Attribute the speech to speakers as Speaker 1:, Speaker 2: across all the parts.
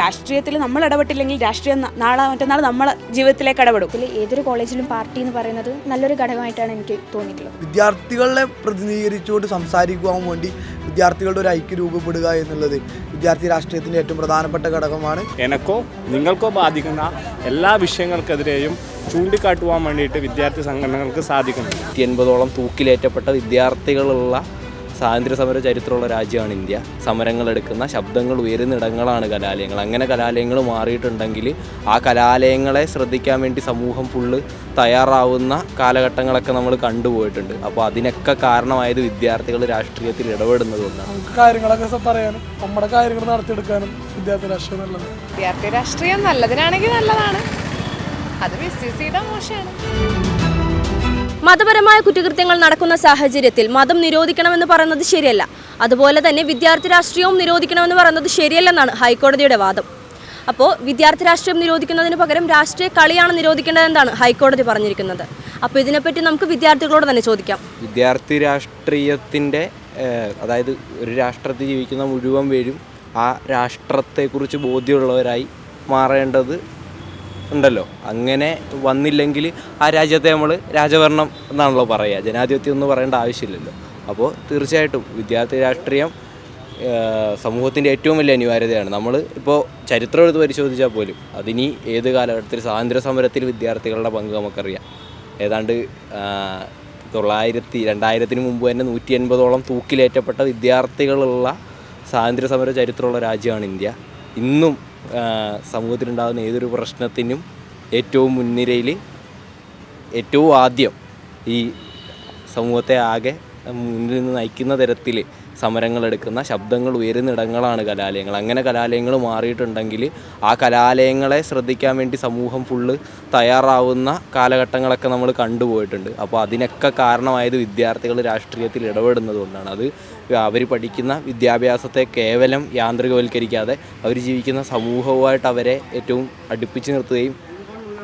Speaker 1: രാഷ്ട്രീയത്തിൽ നമ്മൾ ഇടപെട്ടില്ലെങ്കിൽ രാഷ്ട്രീയം നാളെ മറ്റന്നാൾ നമ്മളെ ജീവിതത്തിലേക്ക് ഇടപെടും.
Speaker 2: ഇതിൽ ഏതൊരു കോളേജിലും പാർട്ടി എന്ന് പറയുന്നത് നല്ലൊരു ഘടകമായിട്ടാണ് എനിക്ക് തോന്നിയിട്ടുള്ളത്.
Speaker 3: വിദ്യാർത്ഥികളെ പ്രതിനിധീകരിച്ചുകൊണ്ട് സംസാരിക്കുവാൻ വേണ്ടി വിദ്യാർത്ഥികളുടെ ഒരു ഐക്യം രൂപപ്പെടുക എന്നുള്ളത് വിദ്യാർത്ഥി രാഷ്ട്രീയത്തിന്റെ ഏറ്റവും പ്രധാനപ്പെട്ട ഘടകമാണ്.
Speaker 4: എനക്കോ നിങ്ങൾക്കോ ബാധിക്കുന്ന എല്ലാ വിഷയങ്ങൾക്കെതിരെയും ചൂണ്ടിക്കാട്ടുവാൻ വേണ്ടിയിട്ട് വിദ്യാർത്ഥി സംഘടനകൾക്ക് സാധിക്കുന്നു.
Speaker 5: നൂറ്റി എൺപതോളം തൂക്കിലേറ്റപ്പെട്ട വിദ്യാർത്ഥികളുള്ള സ്വാതന്ത്ര്യ സമര ചരിത്രമുള്ള രാജ്യമാണ് ഇന്ത്യ. സമരങ്ങൾ എടുക്കുന്ന ശബ്ദങ്ങൾ ഉയരുന്നിടങ്ങളാണ് കലാലയങ്ങൾ. അങ്ങനെ കലാലയങ്ങൾ മാറിയിട്ടുണ്ടെങ്കിൽ ആ കലാലയങ്ങളെ ശ്രദ്ധിക്കാൻ വേണ്ടി സമൂഹം ഫുള്ള് തയ്യാറാവുന്ന കാലഘട്ടങ്ങളൊക്കെ നമ്മൾ കണ്ടുപോയിട്ടുണ്ട്. അപ്പോൾ അതിനൊക്കെ കാരണമായത് വിദ്യാർത്ഥികൾ രാഷ്ട്രീയത്തിൽ ഇടപെടുന്നത് കൊണ്ടാണ്.
Speaker 6: നമുക്ക് കാര്യങ്ങളൊക്കെ പറയാനും നമ്മുടെ കാര്യങ്ങൾ നടത്തിയെടുക്കാനും വിദ്യാർത്ഥി രാഷ്ട്രീയം നല്ലത്.
Speaker 7: വിദ്യാർത്ഥി രാഷ്ട്രീയം നല്ലതിനാണെങ്കിൽ നല്ലതാണ്. അത് മിസ്യൂസ് ചെയ്താൽ മോശമാണ്.
Speaker 8: മതപരമായ കുറ്റകൃത്യങ്ങൾ നടക്കുന്ന സാഹചര്യത്തിൽ മതം നിരോധിക്കണമെന്ന് പറയുന്നത് ശരിയല്ല. അതുപോലെ തന്നെ വിദ്യാർത്ഥി രാഷ്ട്രീയവും നിരോധിക്കണമെന്ന് പറയുന്നത് ശരിയല്ലെന്നാണ് ഹൈക്കോടതിയുടെ വാദം. അപ്പോൾ വിദ്യാർത്ഥി രാഷ്ട്രീയം നിരോധിക്കുന്നതിന് പകരം രാഷ്ട്രീയ കളിയാണ് നിരോധിക്കേണ്ടതെന്നാണ് ഹൈക്കോടതി പറഞ്ഞിരിക്കുന്നത്. അപ്പോൾ ഇതിനെപ്പറ്റി നമുക്ക് വിദ്യാർത്ഥികളോട് തന്നെ ചോദിക്കാം.
Speaker 5: വിദ്യാർത്ഥി രാഷ്ട്രീയത്തിന്റെ അതായത് ഒരു രാഷ്ട്രത്തിൽ ജീവിക്കുന്ന മുഴുവൻ പേരും ആ രാഷ്ട്രത്തെക്കുറിച്ച് ബോധ്യമുള്ളവരായി മാറേണ്ടത് ഉണ്ടല്ലോ. അങ്ങനെ വന്നില്ലെങ്കിൽ ആ രാജ്യത്തെ നമ്മൾ രാജഭരണം എന്നാണല്ലോ പറയുക ജനാധിപത്യം എന്ന് പറയേണ്ട ആവശ്യമില്ലല്ലോ. അപ്പോൾ തീർച്ചയായിട്ടും വിദ്യാർത്ഥി രാഷ്ട്രീയം സമൂഹത്തിന്റെ ഏറ്റവും വലിയ അനിവാര്യതയാണ്. നമ്മൾ ഇപ്പോൾ ചരിത്രം എടുത്ത് പരിശോധിച്ചാൽ പോലും അതിനി ഏത് കാലഘട്ടത്തിൽ സ്വാതന്ത്ര്യ സമരത്തിൽ വിദ്യാർത്ഥികളുടെ പങ്ക് നമുക്കറിയാം. ഏതാണ്ട് തൊള്ളായിരത്തി രണ്ടായിരത്തിന് മുമ്പ് തന്നെ നൂറ്റി എൺപതോളം തൂക്കിലേറ്റപ്പെട്ട വിദ്യാർത്ഥികളുള്ള സ്വാതന്ത്ര്യ സമര ചരിത്രമുള്ള രാജ്യമാണ് ഇന്ത്യ. ഇന്നും സമൂഹത്തിലുണ്ടാകുന്ന ഏതൊരു പ്രശ്നത്തിനും ഏറ്റവും മുൻനിരയിൽ ഏറ്റവും ആദ്യം ഈ സമൂഹത്തെ ആകെ മുന്നിൽ നിന്ന് നയിക്കുന്ന തരത്തിൽ സമരങ്ങൾ എടുക്കുന്ന ശബ്ദങ്ങൾ ഉയരുന്നിടങ്ങളാണ് കലാലയങ്ങൾ. അങ്ങനെ കലാലയങ്ങൾ മാറിയിട്ടുണ്ടെങ്കിൽ ആ കലാലയങ്ങളെ ശ്രദ്ധിക്കാൻ വേണ്ടി സമൂഹം ഫുള്ള് തയ്യാറാവുന്ന കാലഘട്ടങ്ങളൊക്കെ നമ്മൾ കണ്ടുപോയിട്ടുണ്ട്. അപ്പോൾ അതിനൊക്കെ കാരണമായത് വിദ്യാർത്ഥികൾ രാഷ്ട്രീയത്തിൽ ഇടപെടുന്നത് കൊണ്ടാണ്. അത് അവർ പഠിക്കുന്ന വിദ്യാഭ്യാസത്തെ കേവലം യാന്ത്രികവൽക്കരിക്കാതെ അവർ ജീവിക്കുന്ന സമൂഹവുമായിട്ട് അവരെ ഏറ്റവും അടുപ്പിച്ച് നിർത്തുകയും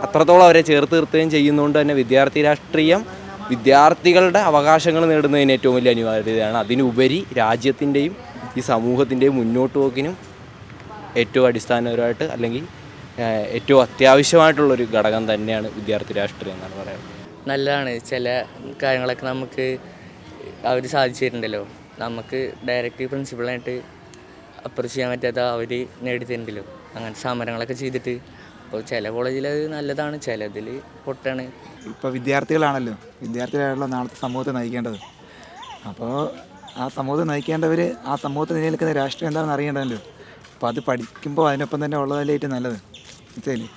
Speaker 5: അത്രത്തോളം അവരെ ചേർത്ത് നിർത്തുകയും ചെയ്യുന്നതുകൊണ്ട് തന്നെ വിദ്യാർത്ഥി രാഷ്ട്രീയം വിദ്യാർത്ഥികളുടെ അവകാശങ്ങൾ നേടുന്നതിന് ഏറ്റവും വലിയ അനിവാര്യതയാണ്. അതിനുപരി രാജ്യത്തിന്റെയും ഈ സമൂഹത്തിന്റെയും മുന്നോട്ട് പോക്കിനും ഏറ്റവും അടിസ്ഥാനപരമായിട്ട് അല്ലെങ്കിൽ ഏറ്റവും അത്യാവശ്യമായിട്ടുള്ളൊരു ഘടകം തന്നെയാണ് വിദ്യാർത്ഥി രാഷ്ട്രീയം എന്നാണ് പറയുന്നത്.
Speaker 9: നല്ലതാണ്. ചില കാര്യങ്ങളൊക്കെ നമുക്ക് അവർ സാധിച്ചിട്ടുണ്ടല്ലോ. നമുക്ക് ഡയറക്റ്റ് പ്രിൻസിപ്പളായിട്ട് അപ്രോച്ച് ചെയ്യാൻ പറ്റാത്ത അവർ നേടിത്തരുന്നുണ്ടല്ലോ അങ്ങനത്തെ സമരങ്ങളൊക്കെ ചെയ്തിട്ട് അപ്പോൾ ചില കോളേജിൽ അത് നല്ലതാണ് ചിലതിൽ പൊട്ടാണ്.
Speaker 10: ഇപ്പോൾ വിദ്യാർത്ഥികളാണല്ലോ. വിദ്യാർത്ഥികളാണല്ലോ നാളത്തെ സമൂഹത്തെ നയിക്കേണ്ടത്. അപ്പോൾ ആ സമൂഹത്തെ നയിക്കേണ്ടവർ ആ സമൂഹത്തിൽ നിലനിൽക്കുന്ന രാഷ്ട്രീയം എന്താണെന്ന് അറിയേണ്ടതല്ലോ അപ്പോൾ അത് പഠിക്കുമ്പോൾ അതിനൊപ്പം തന്നെ ഉള്ളതല്ലേ ഏറ്റവും നല്ലത്. മനസ്സിലായില്ലേ?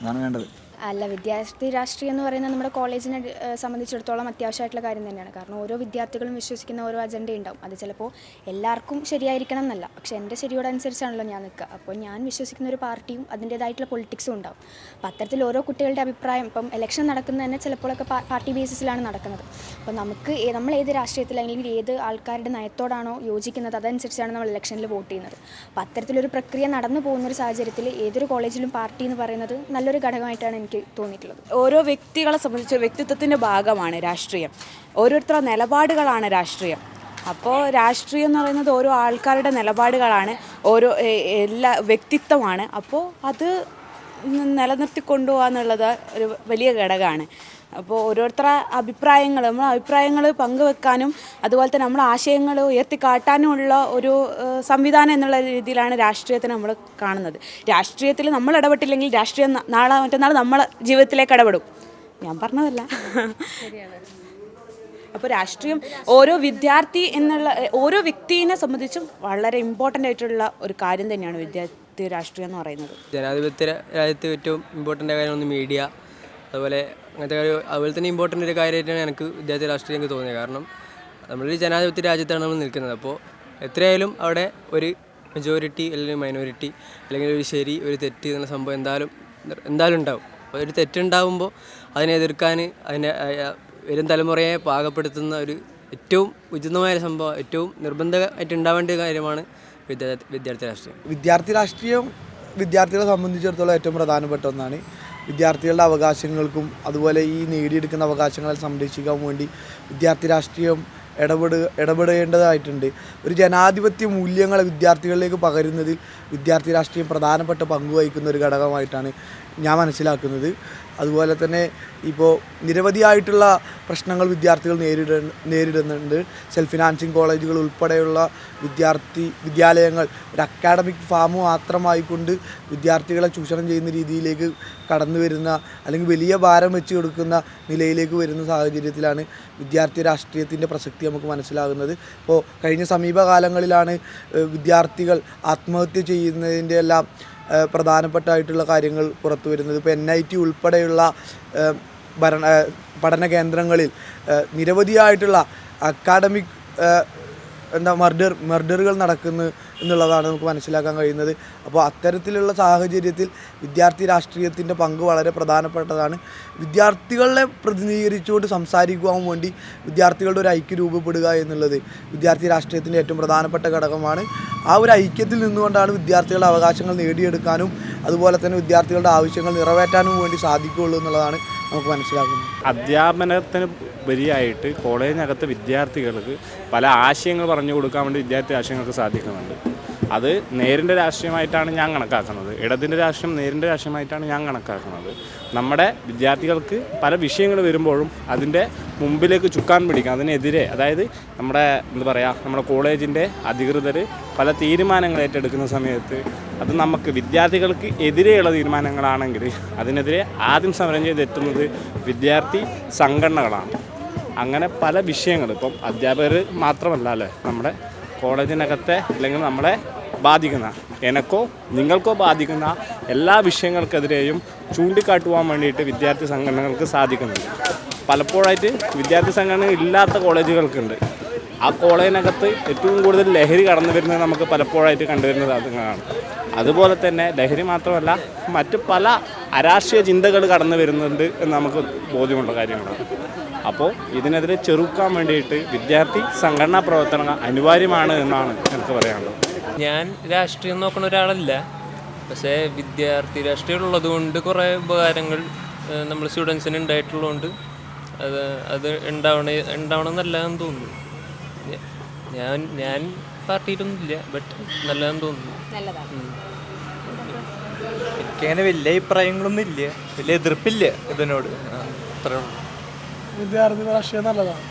Speaker 10: അതാണ് വേണ്ടത്.
Speaker 2: അല്ല വിദ്യാർത്ഥി രാഷ്ട്രീയം എന്ന് പറയുന്നത് നമ്മുടെ കോളേജിനെ സംബന്ധിച്ചിടത്തോളം അത്യാവശ്യമായിട്ടുള്ള കാര്യം തന്നെയാണ്. കാരണം ഓരോ വിദ്യാർത്ഥികളും വിശ്വസിക്കുന്ന ഓരോ അജണ്ട ഉണ്ടാവും. അത് ചിലപ്പോൾ എല്ലാവർക്കും ശരിയായിരിക്കണം എന്നല്ല. പക്ഷെ എന്റെ ശരിയോടനുസരിച്ചാണല്ലോ ഞാൻ നിൽക്കുക. അപ്പോൾ ഞാൻ വിശ്വസിക്കുന്ന ഒരു പാർട്ടിയും അതിന്റേതായിട്ടുള്ള പൊളിറ്റിക്സും ഉണ്ടാവും. അപ്പോൾ അത്തരത്തിൽ ഓരോ കുട്ടികളുടെ അഭിപ്രായം ഇപ്പം ഇലക്ഷൻ നടക്കുന്നത് തന്നെ ചിലപ്പോഴൊക്കെ പാർട്ടി ബേസിസിലാണ് നടക്കുന്നത്. അപ്പോൾ നമുക്ക് നമ്മൾ ഏത് രാഷ്ട്രീയത്തിൽ അല്ലെങ്കിൽ ഏത് ആൾക്കാരുടെ നയത്തോടാണോ യോജിക്കുന്നത് അതനുസരിച്ചാണ് നമ്മൾ ഇലക്ഷനിൽ വോട്ട് ചെയ്യുന്നത്. അപ്പോൾ അത്തരത്തിലൊരു പ്രക്രിയ നടന്നു പോകുന്ന ഒരു സാഹചര്യത്തിൽ ഏതൊരു കോളേജിലും പാർട്ടി എന്ന് പറയുന്നത് നല്ലൊരു ഘടകമായിട്ടാണ് എനിക്ക് തോന്നിയിട്ടുള്ളത്.
Speaker 1: ഓരോ വ്യക്തികളെ സംബന്ധിച്ച് വ്യക്തിത്വത്തിന്റെ ഭാഗമാണ് രാഷ്ട്രീയം. ഓരോരുത്തരുടെ നിലപാടുകളാണ് രാഷ്ട്രീയം. അപ്പോൾ രാഷ്ട്രീയം എന്ന് പറയുന്നത് ഓരോ ആൾക്കാരുടെ നിലപാടുകളാണ് ഓരോ എല്ലാ വ്യക്തിത്വമാണ്. അപ്പോൾ അത് നിലനിർത്തിക്കൊണ്ടുപോകാന്നുള്ളത് ഒരു വലിയ ഘടകമാണ്. അപ്പോൾ ഓരോരുത്തരുടെ അഭിപ്രായങ്ങൾ നമ്മൾ അഭിപ്രായങ്ങൾ പങ്കുവെക്കാനും അതുപോലെ തന്നെ നമ്മൾ ആശയങ്ങൾ ഉയർത്തിക്കാട്ടാനുമുള്ള ഒരു സംവിധാനം എന്നുള്ള രീതിയിലാണ് രാഷ്ട്രീയത്തെ നമ്മൾ കാണുന്നത്. രാഷ്ട്രീയത്തിൽ നമ്മൾ ഇടപെട്ടില്ലെങ്കിൽ രാഷ്ട്രീയം നാളെ മറ്റന്നാൾ നമ്മളെ ജീവിതത്തിലേക്ക് ഇടപെടും. ഞാൻ പറഞ്ഞതല്ല. അപ്പോൾ രാഷ്ട്രീയം ഓരോ വിദ്യാർത്ഥി എന്നുള്ള ഓരോ വ്യക്തിയെ സംബന്ധിച്ചും വളരെ ഇമ്പോർട്ടന്റ് ആയിട്ടുള്ള ഒരു കാര്യം തന്നെയാണ് വിദ്യാർത്ഥി രാഷ്ട്രീയം എന്ന് പറയുന്നത്.
Speaker 9: ജനാധിപത്യ രാജ്യത്ത് ഏറ്റവും ഇമ്പോർട്ടന്റ് കാര്യമാണ് മീഡിയ അതുപോലെ അങ്ങനത്തെ കാര്യം അതുപോലെ തന്നെ ഇമ്പോർട്ടന്റ് ഒരു കാര്യമായിട്ടാണ് എനിക്ക് വിദ്യാർത്ഥി രാഷ്ട്രീയം എനിക്ക് തോന്നിയത്. കാരണം നമ്മളൊരു ജനാധിപത്യ രാജ്യത്താണ് നമ്മൾ നിൽക്കുന്നത്. അപ്പോൾ എത്രയായാലും അവിടെ ഒരു മെജോറിറ്റി അല്ലെങ്കിൽ മൈനോറിറ്റി അല്ലെങ്കിൽ ഒരു ശരി ഒരു തെറ്റ് എന്ന സംഭവം എന്തായാലും എന്തായാലും ഉണ്ടാവും. അപ്പോൾ ഒരു തെറ്റുണ്ടാകുമ്പോൾ അതിനെ എതിർക്കാൻ അതിനെ വരും തലമുറയെ പാകപ്പെടുത്തുന്ന ഒരു ഏറ്റവും ഉചിതമായ സംഭവം ഏറ്റവും നിർബന്ധമായിട്ട് ഉണ്ടാവേണ്ട കാര്യമാണ് വിദ്യാർത്ഥി വിദ്യാർത്ഥി രാഷ്ട്രീയം.
Speaker 3: വിദ്യാർത്ഥി രാഷ്ട്രീയം വിദ്യാർത്ഥികളെ സംബന്ധിച്ചിടത്തോളം ഏറ്റവും പ്രധാനപ്പെട്ട ഒന്നാണ് വിദ്യാർത്ഥികളുടെ അവകാശങ്ങൾക്കും അതുപോലെ ഈ നേടിയെടുക്കുന്ന അവകാശങ്ങളെ സംരക്ഷിക്കാൻ വേണ്ടി വിദ്യാർത്ഥി രാഷ്ട്രീയം ഇടപെടുക ഇടപെടേണ്ടതായിട്ടുണ്ട്. ഒരു ജനാധിപത്യ മൂല്യങ്ങളെ വിദ്യാർത്ഥികളിലേക്ക് പകരുന്നതിൽ വിദ്യാർത്ഥി രാഷ്ട്രീയം പ്രധാനപ്പെട്ട പങ്ക് വഹിക്കുന്ന ഒരു ഘടകമായിട്ടാണ് ഞാൻ മനസ്സിലാക്കുന്നത്. അതുപോലെ തന്നെ ഇപ്പോൾ നിരവധിയായിട്ടുള്ള പ്രശ്നങ്ങൾ വിദ്യാർത്ഥികൾ നേരിട നേരിടുന്നുണ്ട്. സെൽഫ് ഫിനാൻസിങ് കോളേജുകൾ ഉൾപ്പെടെയുള്ള വിദ്യാർത്ഥി വിദ്യാലയങ്ങൾ ഒരു അക്കാഡമിക് ഫാം മാത്രമായിക്കൊണ്ട് വിദ്യാർത്ഥികളെ ചൂഷണം ചെയ്യുന്ന രീതിയിലേക്ക് കടന്നു വരുന്ന അല്ലെങ്കിൽ വലിയ ഭാരം വെച്ച് കൊടുക്കുന്ന നിലയിലേക്ക് വരുന്ന സാഹചര്യത്തിലാണ് വിദ്യാർത്ഥി രാഷ്ട്രീയത്തിന്റെ പ്രസക്തി നമുക്ക് മനസ്സിലാകുന്നത്. ഇപ്പോൾ കഴിഞ്ഞ സമീപകാലങ്ങളിലാണ് വിദ്യാർത്ഥികൾ ആത്മഹത്യ ചെയ്യുന്നതിന്റെ എല്ലാം പ്രധാനപ്പെട്ടായിട്ടുള്ള കാര്യങ്ങൾ പുറത്തു വരുന്നത്. ഇപ്പോൾ എൻ ഐ ടി ഉൾപ്പെടെയുള്ള ഭരണ പഠന കേന്ദ്രങ്ങളിൽ നിരവധിയായിട്ടുള്ള അക്കാഡമിക് എന്താ മർഡർ മർഡറുകൾ നടക്കുന്നു. എന്നുള്ളതാണ് നമുക്ക് മനസ്സിലാക്കാൻ കഴിയുന്നത്. അപ്പോൾ അത്തരത്തിലുള്ള സാഹചര്യത്തിൽ വിദ്യാർത്ഥി രാഷ്ട്രീയത്തിന്റെ പങ്ക് വളരെ പ്രധാനപ്പെട്ടതാണ്. വിദ്യാർത്ഥികളെ പ്രതിനിധീകരിച്ചുകൊണ്ട് സംസാരിക്കുവാൻ വേണ്ടി വിദ്യാർത്ഥികളുടെ ഒരു ഐക്യം രൂപപ്പെടുക എന്നുള്ളത് വിദ്യാർത്ഥി രാഷ്ട്രീയത്തിന്റെ ഏറ്റവും പ്രധാനപ്പെട്ട ഘടകമാണ്. ആ ഒരു ഐക്യത്തിൽ നിന്നുകൊണ്ടാണ് വിദ്യാർത്ഥികളുടെ അവകാശങ്ങൾ നേടിയെടുക്കാനും അതുപോലെ തന്നെ വിദ്യാർത്ഥികളുടെ ആവശ്യങ്ങൾ നിറവേറ്റാനും വേണ്ടി സാധിക്കുകയുള്ളൂ എന്നുള്ളതാണ് നമുക്ക് മനസ്സിലാക്കുന്നത്.
Speaker 4: അധ്യാപനത്തിന് ഉപരിയായിട്ട് കോളേജിനകത്ത് വിദ്യാർത്ഥികൾക്ക് പല ആശയങ്ങൾ പറഞ്ഞു കൊടുക്കാൻ വേണ്ടി വിദ്യാർത്ഥി ആശയങ്ങൾക്ക് സാധിക്കുന്നുണ്ട്. അത് നേരിന്റെ രാഷ്ട്രീയമായിട്ടാണ് ഞാൻ കണക്കാക്കുന്നത്. ഇടതിന്റെ രാഷ്ട്രീയം നേരിന്റെ രാഷ്ട്രീയമായിട്ടാണ് ഞാൻ കണക്കാക്കുന്നത്. നമ്മുടെ വിദ്യാർത്ഥികൾക്ക് പല വിഷയങ്ങൾ വരുമ്പോഴും അതിന്റെ മുമ്പിലേക്ക് ചുക്കാൻ പിടിക്കാം. അതിനെതിരെ അതായത് നമ്മുടെ എന്താ പറയുക നമ്മുടെ കോളേജിന്റെ അധികൃതർ പല തീരുമാനങ്ങൾ ഏറ്റെടുക്കുന്ന സമയത്ത് അത് നമുക്ക് വിദ്യാർത്ഥികൾക്ക് എതിരെയുള്ള തീരുമാനങ്ങളാണെങ്കിൽ അതിനെതിരെ ആദ്യം സമരം ചെയ്തെത്തുന്നത് വിദ്യാർത്ഥി സംഘടനകളാണ്. അങ്ങനെ പല വിഷയങ്ങൾ ഇപ്പം അധ്യാപകർ മാത്രമല്ല അല്ലേ? നമ്മുടെ കോളേജിനകത്തെ അല്ലെങ്കിൽ നമ്മളെ ബാധിക്കുന്ന എനക്കോ നിങ്ങൾക്കോ ബാധിക്കുന്ന എല്ലാ വിഷയങ്ങൾക്കെതിരെയും ചൂണ്ടിക്കാട്ടുവാൻ വേണ്ടിയിട്ട് വിദ്യാർത്ഥി സംഘടനകൾക്ക് സാധിക്കുന്നുണ്ട്. പലപ്പോഴായിട്ട് വിദ്യാർത്ഥി സംഘടന ഇല്ലാത്ത കോളേജുകൾക്കുണ്ട്. ആ കോളേജിനകത്ത് ഏറ്റവും കൂടുതൽ ലഹരി കടന്നു വരുന്നത് നമുക്ക് പലപ്പോഴായിട്ട് കണ്ടുവരുന്നത് അതുങ്ങളാണ്. അതുപോലെ തന്നെ ലഹരി മാത്രമല്ല മറ്റ് പല അരാഷ്ട്രീയ ചിന്തകൾ കടന്നു വരുന്നുണ്ട് എന്ന് നമുക്ക് ബോധ്യമുള്ള കാര്യങ്ങളാണ്. അപ്പോൾ ഇതിനെതിരെ ചെറുക്കാൻ വേണ്ടിയിട്ട് വിദ്യാർത്ഥി സംഘടനാ പ്രവർത്തനങ്ങൾ അനിവാര്യമാണ് എന്നാണ് എനിക്ക് പറയാനുള്ളത്.
Speaker 9: ഞാൻ രാഷ്ട്രീയം നോക്കുന്ന ഒരാളല്ല. പക്ഷേ വിദ്യാർത്ഥി രാഷ്ട്രീയം ഉള്ളതുകൊണ്ട് കുറേ ഉപകാരങ്ങൾ നമ്മൾ സ്റ്റുഡൻസിന് ഉണ്ടായിട്ടുള്ളതുകൊണ്ട് അത് അത് ഉണ്ടാവണ ഉണ്ടാവണം എന്ന് തോന്നുന്നു ഞാൻ ഞാൻ പാർട്ടിയിലൊന്നുമില്ല ബട്ട് നല്ലതെന്ന് തോന്നുന്നു.
Speaker 5: എനിക്കങ്ങനെ വലിയ അഭിപ്രായങ്ങളൊന്നും ഇല്ല. വലിയ എതിർപ്പില്ല ഇതിനോട്. അത്രേ ഉള്ളൂ.
Speaker 6: വിദ്യാർത്ഥി രാഷ്ട്രീയം നല്ലതാണ്.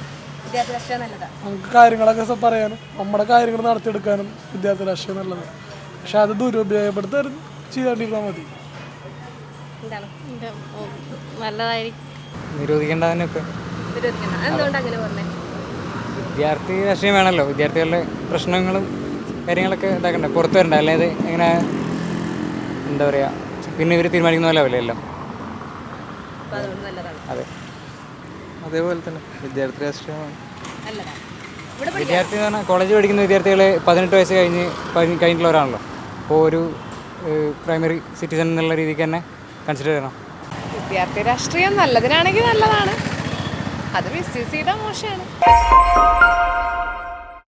Speaker 6: നമുക്ക് കാര്യങ്ങളൊക്കെ പറയാനും നമ്മുടെ കാര്യങ്ങൾ നടത്തിയെടുക്കാനും വിദ്യാർത്ഥി രാഷ്ട്രീയം നല്ലതാണ് പക്ഷെ അത് ദുരുപയോഗപ്പെടുത്തി ചെയ്യാണ്ടിരുന്നാൽ മതി.
Speaker 11: വിദ്യാർത്ഥി രാഷ്ട്രീയം വേണമല്ലോ. വിദ്യാർത്ഥികളുടെ പ്രശ്നങ്ങളും കാര്യങ്ങളൊക്കെ ഇതാക്കണ്ടേ. പുറത്തു വരണ്ട. അല്ലാതെ എങ്ങനെ എന്താ പറയുക പിന്നെ ഇവർ തീരുമാനിക്കുന്ന പോലെ ആവില്ലേ
Speaker 8: അപ്പോൾ നല്ലതാണ്.
Speaker 11: അതെ.
Speaker 5: അതേപോലെ തന്നെ വിദ്യാർത്ഥി രാഷ്ട്രീയമാണ്.
Speaker 11: വിദ്യാർത്ഥി എന്ന് പറഞ്ഞാൽ കോളേജ് പഠിക്കുന്ന വിദ്യാർത്ഥികൾ പതിനെട്ട് വയസ്സ് കഴിഞ്ഞ് കഴിഞ്ഞ് കഴിഞ്ഞിട്ടുള്ളവരാണല്ലോ. അപ്പോൾ ഒരു പ്രൈമറി സിറ്റിസൺ എന്നുള്ള രീതിക്ക് തന്നെ കൺസിഡർ ചെയ്യണം.
Speaker 7: വിദ്യാർത്ഥി രാഷ്ട്രീയം നല്ലതിനാണെങ്കിൽ നല്ലതാണ്. അത് മിസ്യൂസ് ചെയ്താൽ മോശമാണ്.